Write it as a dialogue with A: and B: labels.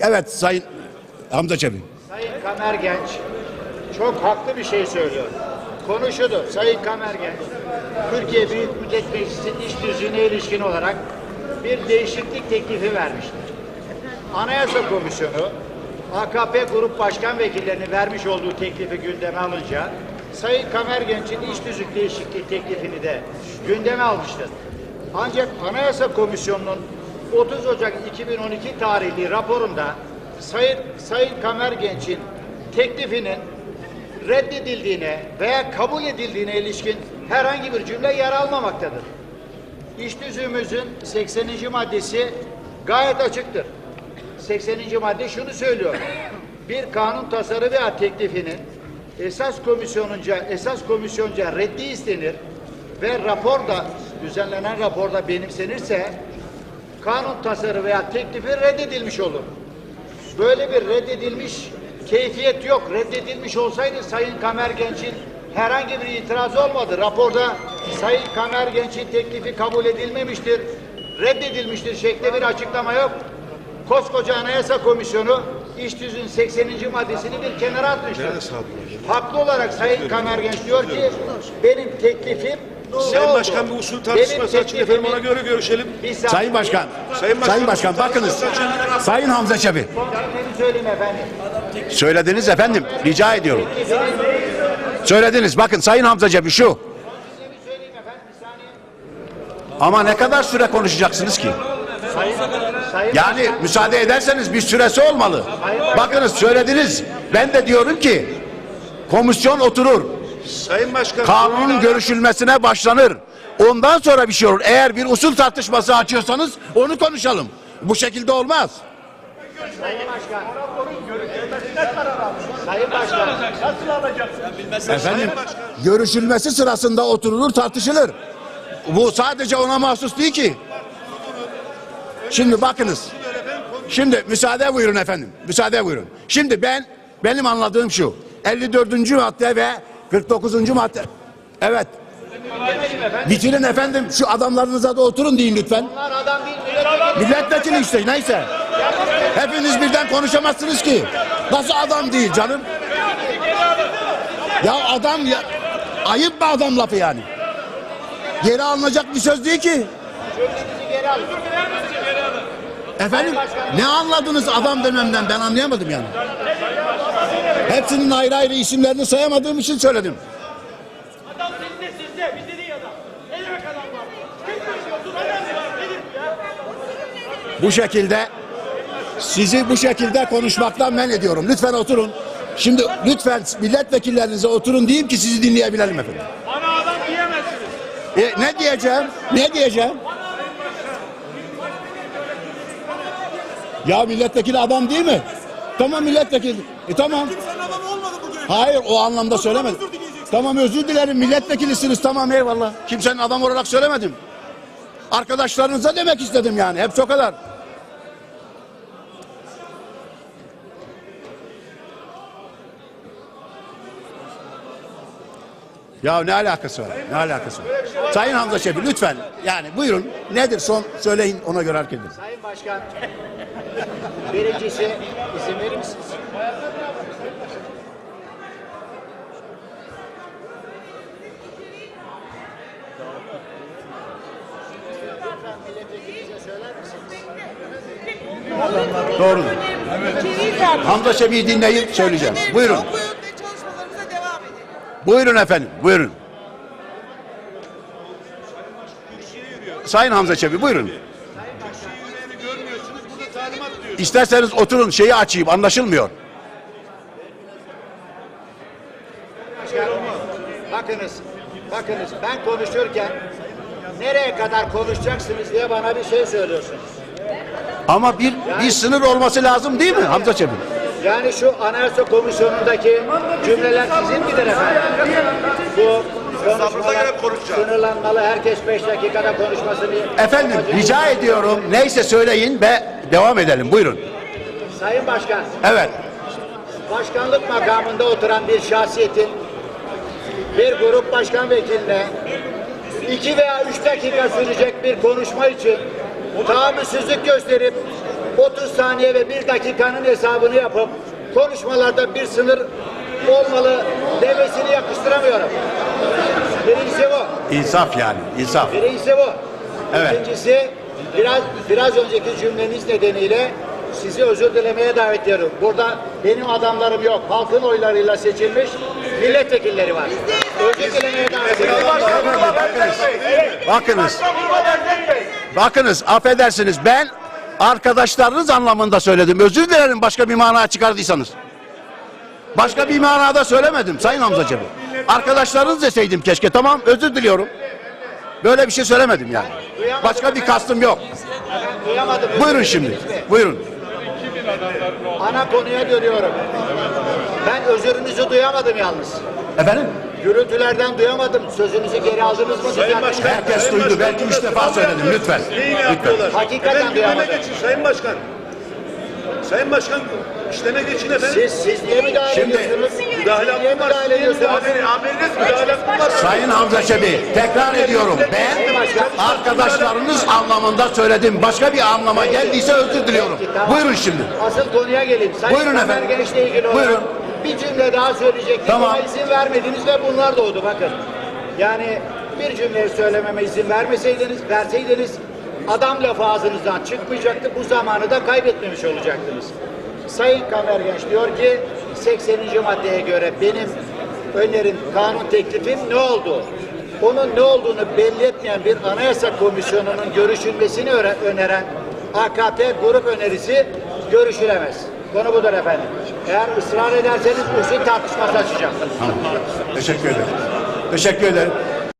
A: Evet Sayın Hamza Çebi.
B: Sayın Kamer Genç çok haklı bir şey söylüyor. Konu. Sayın Kamer Genç, Türkiye Büyük Millet Meclisi'nin iş düzüğüne ilişkin olarak bir değişiklik teklifi vermiştir. Anayasa Komisyonu AKP Grup Başkan Vekillerinin vermiş olduğu teklifi gündeme alınca Sayın Kamer Genç'in iş düzük değişikliği teklifini de gündeme almıştır. Ancak Anayasa Komisyonu'nun 30 Ocak 2012 tarihli raporunda Sayın, Sayın Kamer Genç'in teklifinin reddedildiğine veya kabul edildiğine ilişkin herhangi bir cümle yer almamaktadır. İş düzüğümüzün 80. maddesi gayet açıktır. 80. madde şunu söylüyor. Bir kanun tasarı veya teklifinin esas komisyonunca esas komisyonca reddi istenir ve raporda düzenlenen raporda benimsenirse kanun tasarı veya teklifi reddedilmiş olur. Böyle bir reddedilmiş keyfiyet yok. Reddedilmiş olsaydı Sayın Kamer Genç'in herhangi bir itirazı olmadı. Raporda Sayın Kamer Genç'in teklifi kabul edilmemiştir, reddedilmiştir şeklinde bir açıklama yok. Koskoca Anayasa Komisyonu iş düzün 80. maddesini bir kenara atmıştır. Haklı olarak Sayın Kamer Genç diyor ki benim teklifim ne
C: Sayın
B: oldu?
C: Başkan bir usul tartışması açın efendim ona göre görüşelim.
B: Bir saniye.
A: Sayın Başkan.
C: Sayın
A: Sayın
C: Başkan,
A: Başkan bakınız. Sayın Hamza Çebi. Söylediniz efendim. Rica ediyorum. Söylediniz. Bakın Sayın Hamza Çebi şu. Ama ne kadar süre konuşacaksınız ki?
B: Sayın, sayın
A: Yani
B: Başkan-
A: müsaade ederseniz bir süresi olmalı. Bakınız söylediniz. Ben de diyorum ki komisyon oturur.
C: Sayın Başkan.
A: Kanunun görüşülmesine başlanır. Ondan sonra bir şey olur. Eğer bir usul tartışması açıyorsanız onu konuşalım. Bu şekilde olmaz.
B: Sayın Başkan. Sayın Başkan.
A: Efendim görüşülmesi sırasında oturulur tartışılır. Bu sadece ona mahsus değil ki. Şimdi bakınız. Şimdi müsaade buyurun efendim. Müsaade buyurun. Şimdi ben benim anladığım şu. 54. madde ve 49. madde. Evet. Bitirin efendim. Şu adamlarınıza da oturun deyin lütfen.
B: Milletvekili.
A: İşte neyse. Hepiniz birden konuşamazsınız ki. Nasıl adam değil canım? Ya adam ya ayıp mı adam lafı yani? Geri alınacak bir söz değil ki. Efendim ne anladınız adam dememden ben anlayamadım yani. Hepsinin ayrı ayrı isimlerini sayamadığım için söyledim.
D: Adam sizde sizde bizde değil adam. Ne demek adam var? Konuşuyorsun? Adam var. Nedir bu ya?
A: Bu şekilde sizi bu şekilde konuşmaktan men ediyorum. Lütfen oturun. Şimdi lütfen milletvekillerinize oturun diyeyim ki sizi dinleyebilelim efendim.
D: Bana adam diyemezsiniz.
A: E, ne diyeceğim? Ne diyeceğim? Ya milletvekili adam değil mi? Tamam milletvekili. E tamam.
D: Sen adam olmadı bugün.
A: Hayır o anlamda söylemedim. Tamam özür dilerim milletvekilisiniz tamam eyvallah. Kimsenin adam olarak söylemedim. Arkadaşlarınıza demek istedim yani. Hepsi o kadar. Ya ne alakası var? Ne alakası var? Sayın Hamza Şefi lütfen yani buyurun nedir son söyleyin ona göre hareket edin.
B: Sayın Başkan. Birincisi izin verir misiniz? Milletvekilinize söyler misiniz?
A: Doğrudur. Hamza Şefi'yi dinleyin söyleyeceğim. Buyurun. Buyurun efendim, buyurun. Sayın Hamza Çebi, buyurun. İsterseniz oturun, şeyi açayım, anlaşılmıyor.
B: Bakınız, bakınız ben konuşurken nereye kadar konuşacaksınız diye bana bir şey söylüyorsunuz.
A: Ama bir, bir sınır olması lazım değil mi Hamza Çebi?
B: Yani şu Anayasa Komisyonu'ndaki cümleler sizin midir efendim? Bu konuşmalar sınırlanmalı, herkes beş dakikada konuşmasını...
A: Efendim, rica ediyorum, neyse söyleyin ve devam edelim, buyurun.
B: Sayın Başkan,
A: Evet,
B: başkanlık makamında oturan bir şahsiyetin bir grup başkan vekiline iki veya üç dakika sürecek bir konuşma için tahammülsüzlük gösterip 30 saniye ve 1 dakikanın hesabını yapıp konuşmalarda bir sınır olmalı demesini yakıştıramıyorum. Birincisi bu.
A: İnsaf yani, insaf.
B: Birincisi bu.
A: Evet.
B: İkincisi biraz biraz önceki cümleniz nedeniyle sizi özür dilemeye davet ediyorum. Burada benim adamlarım yok. Halkın oylarıyla seçilmiş milletvekilleri var.
A: Bakınız. Bakınız affedersiniz ben arkadaşlarınız anlamında söyledim. Özür dilerim başka bir mana çıkardıysanız. Başka bir manada söylemedim Sayın Hamzacığım. Arkadaşlarınız deseydim keşke. Tamam özür diliyorum. Böyle bir şey söylemedim yani. Başka bir kastım yok. Buyurun şimdi. Buyurun.
B: Ana konuya dönüyorum. Ben özürünüzü duyamadım yalnız.
A: Efendim?
B: Gürültülerden duyamadım. Sözünüzü geri aldınız mı?
C: Sayın? Başkan.
A: Herkes
C: Sayın
A: duydu.
C: Başkan,
A: Belki üç defa söyledim. Lütfen. Lütfen.
B: Hakikaten duyamadım.
C: geçin Sayın Başkan. Sayın Başkan işleme geçin efendim.
B: Siz, siz niye müdahale
A: Şimdi-
B: ediyorsunuz?
C: Müdahale
B: Siz niye
C: hakkım var.
B: müdahale ediyorsunuz?
C: Haberiniz müdahale hakkım var.
A: Sayın Hamza Çebi tekrar ediyorum. Ben arkadaşlarınız anlamında söyledim. Başka bir anlama geldiyse özür diliyorum. Buyurun şimdi.
B: Asıl konuya geleyim. Sayın
A: Buyurun efendim.
B: Genç'le ilgili olarak
A: Buyurun.
B: bir cümle daha söyleyecektim
A: Tamam.
B: ama izin vermediniz ve bunlar doğdu bakın. Yani bir cümleyi söylememe izin vermeseydiniz, verseydiniz adam lafı ağzınızdan çıkmayacaktı. Bu zamanı da kaybetmemiş olacaktınız. Sayın Kamergenç diyor ki 80. maddeye göre benim önerim, kanun teklifim ne oldu? Onun ne olduğunu belli etmeyen bir anayasa komisyonunun görüşülmesini öneren AKP grup önerisi görüşülemez. Konu budur efendim. Eğer ısrar ederseniz usul tartışması açacağım.
A: Teşekkür ederim. Teşekkür ederim.